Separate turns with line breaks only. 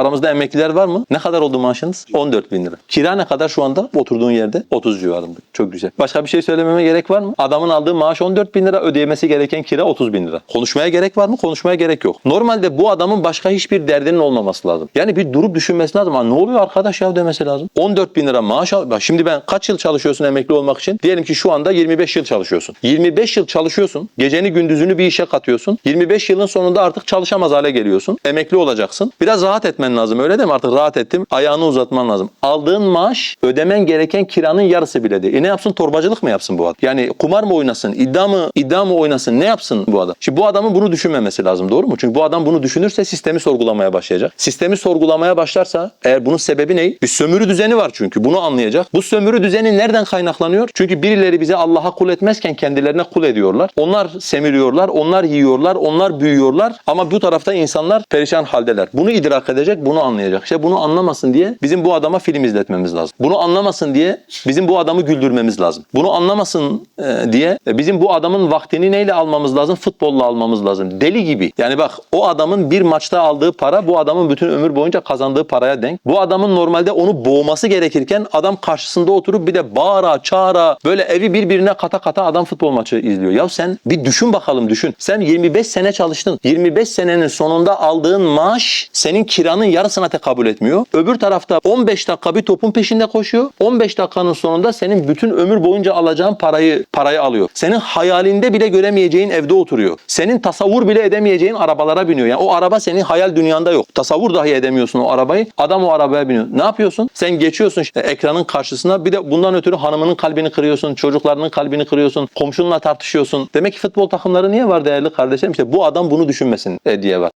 Aramızda emekliler var mı? Ne kadar oldu maaşınız? 14 bin lira. Kira ne kadar şu anda oturduğun yerde? 30 civarında. Çok güzel. Başka bir şey söylememe gerek var mı? Adamın aldığı maaş 14 bin lira, ödeyemesi gereken kira 30 bin lira. Konuşmaya gerek var mı? Konuşmaya gerek yok. Normalde bu adamın başka hiçbir derdinin olmaması lazım. Yani bir durup düşünmesi lazım. Ha, ne oluyor arkadaş ya demesi lazım. 14 bin lira maaş al. Şimdi ben kaç yıl çalışıyorsun emekli olmak için? Diyelim ki şu anda 25 yıl çalışıyorsun. 25 yıl çalışıyorsun. Geceni gündüzünü bir işe katıyorsun. 25 yılın sonunda artık çalışamaz hale geliyorsun. Emekli olacaksın. Biraz rahat etmen lazım öyle değil mi? Artık rahat ettim. Ayağını uzatman lazım. Aldığın maaş ödemen gereken kiranın yarısı bile değil. E ne yapsın? Torbacılık mı yapsın bu adam? Yani kumar mı oynasın? iddia mı, iddia mı oynasın? Ne yapsın bu adam? Şimdi bu adamın bunu düşünmemesi lazım. Doğru mu? Çünkü bu adam bunu düşünürse sistemi sorgulamaya başlayacak. Sistemi sorgulamaya başlarsa eğer bunun sebebi ne? Bir sömürü düzeni var çünkü. Bunu anlayacak. Bu sömürü düzeni nereden kaynaklanıyor? Çünkü birileri bize Allah'a kul etmezken kendilerine kul ediyorlar. Onlar semiriyorlar, onlar yiyorlar, onlar büyüyorlar ama bu tarafta insanlar perişan haldeler. Bunu idrak edecek, bunu anlayacak. İşte bunu anlamasın diye bizim bu adama film izletmemiz lazım. Bunu anlamasın diye bizim bu adamı güldürmemiz lazım. Bunu anlamasın e, diye bizim bu adamın vaktini neyle almamız lazım? Futbolla almamız lazım. Deli gibi. Yani bak o adamın bir maçta aldığı para bu adamın bütün ömür boyunca kazandığı paraya denk. Bu adamın normalde onu boğması gerekirken adam karşısında oturup bir de bağıra çağıra böyle evi birbirine kata kata adam futbol maçı izliyor. Ya sen bir düşün bakalım düşün. Sen 25 sene çalıştın. 25 senenin sonunda aldığın maaş senin kiranın yarısına tekabül etmiyor. Öbür tarafta 15 dakika bir topun peşinde koşuyor. 15 dakikanın sonunda senin bütün ömür boyunca alacağın parayı parayı alıyor. Senin hayalinde bile göremeyeceğin evde oturuyor. Senin tasavvur bile edemeyeceğin arabalara biniyor. Yani o araba senin hayal dünyanda yok. Tasavvur dahi edemiyorsun o arabayı. Adam o arabaya biniyor. Ne yapıyorsun? Sen geçiyorsun işte ekranın karşısına bir de bundan ötürü hanımının kalbini kırıyorsun, çocuklarının kalbini kırıyorsun, komşunla tartışıyorsun. Demek ki futbol takımları niye var değerli kardeşlerim? İşte bu adam bunu düşünmesin e, diye var.